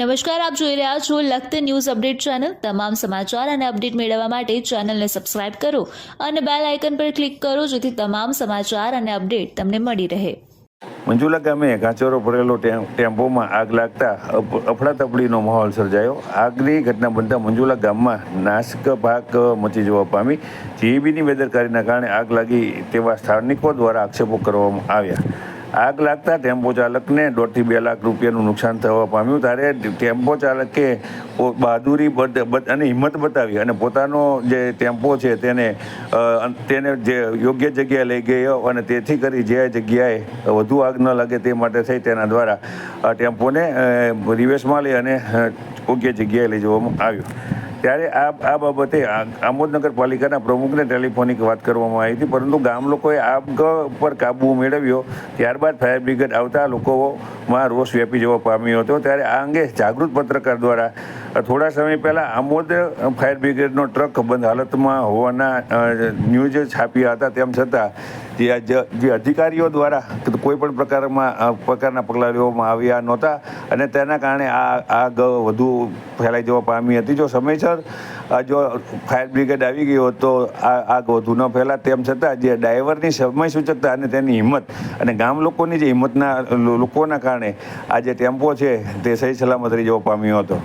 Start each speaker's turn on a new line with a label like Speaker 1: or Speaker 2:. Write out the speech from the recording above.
Speaker 1: નમસ્કાર, આપ જોઈ રહ્યા છો લખત ન્યૂઝ અપડેટ ચેનલ. તમામ સમાચાર અને અપડેટ મેળવવા માટે ચેનલને સબસ્ક્રાઇબ કરો અને બેલ આઇકન પર ક્લિક કરો જેથી તમામ સમાચાર અને અપડેટ તમને મળી રહે.
Speaker 2: મંજુલા ગામે ઘાંચોરો ભરેલો ટેમ્પોમાં આગ લાગતા અફ- અફડાતફડીનો માહોલ સર્જાયો. આગની ઘટના બનતા મંજુલા ગામમાં નાશક ભાગ મચી જવા પામી. જીઈબીની બેદરકારીના કારણે આગ લાગી તેવા સ્થાનિકો દ્વારા આક્ષેપો કરવામાં આવ્યા. આગ લાગતા ટેમ્પો ચાલકને દોઢથી બે લાખ રૂપિયાનું નુકસાન થવા પામ્યું. ત્યારે ટેમ્પો ચાલકે બહાદુરી અને હિંમત બતાવી અને પોતાનો જે ટેમ્પો છે તેને તેને જે યોગ્ય જગ્યાએ લઈ ગયો અને તેથી કરી જે જગ્યાએ વધુ આગ ન લાગે તે માટે થઈ તેના દ્વારા આ ટેમ્પોને રિવેશમાં લઈ અને યોગ્ય જગ્યાએ લઈ જવામાં આવ્યો. ત્યારે આ આ બાબતે આમોદ નગરપાલિકાના પ્રમુખને ટેલિફોનિક વાત કરવામાં આવી હતી, પરંતુ ગામ લોકોએ આગ પર કાબુ મેળવ્યો. ત્યારબાદ ફાયર બ્રિગેડ આવતા લોકોમાં રોષ વ્યાપી જવા પામ્યો હતો. ત્યારે આ અંગે જાગૃત પત્રકાર દ્વારા થોડા સમય પહેલાં આમોદ ફાયર બ્રિગેડનો ટ્રક બંધ હાલતમાં હોવાના ન્યૂઝ છાપ્યા હતા. તેમ છતાં, જે અધિકારીઓ દ્વારા કોઈ પણ પ્રકારમાં પ્રકારના પગલાં લેવામાં આવ્યા નહોતા અને તેના કારણે આ આગ વધુ ફેલાઈ જવા પામી હતી. જો સમયસર જો ફાયર બ્રિગેડ આવી હોત તો આ આગ વધુ ન ફેલાત. તેમ છતાં, જે ડ્રાઈવરની સમય સૂચકતા અને તેની હિંમત અને ગામ લોકોની જે હિંમતના લોકોના કારણે આ જે ટેમ્પો છે, તે સહી સલામત રહી જવા પામ્યો હતો.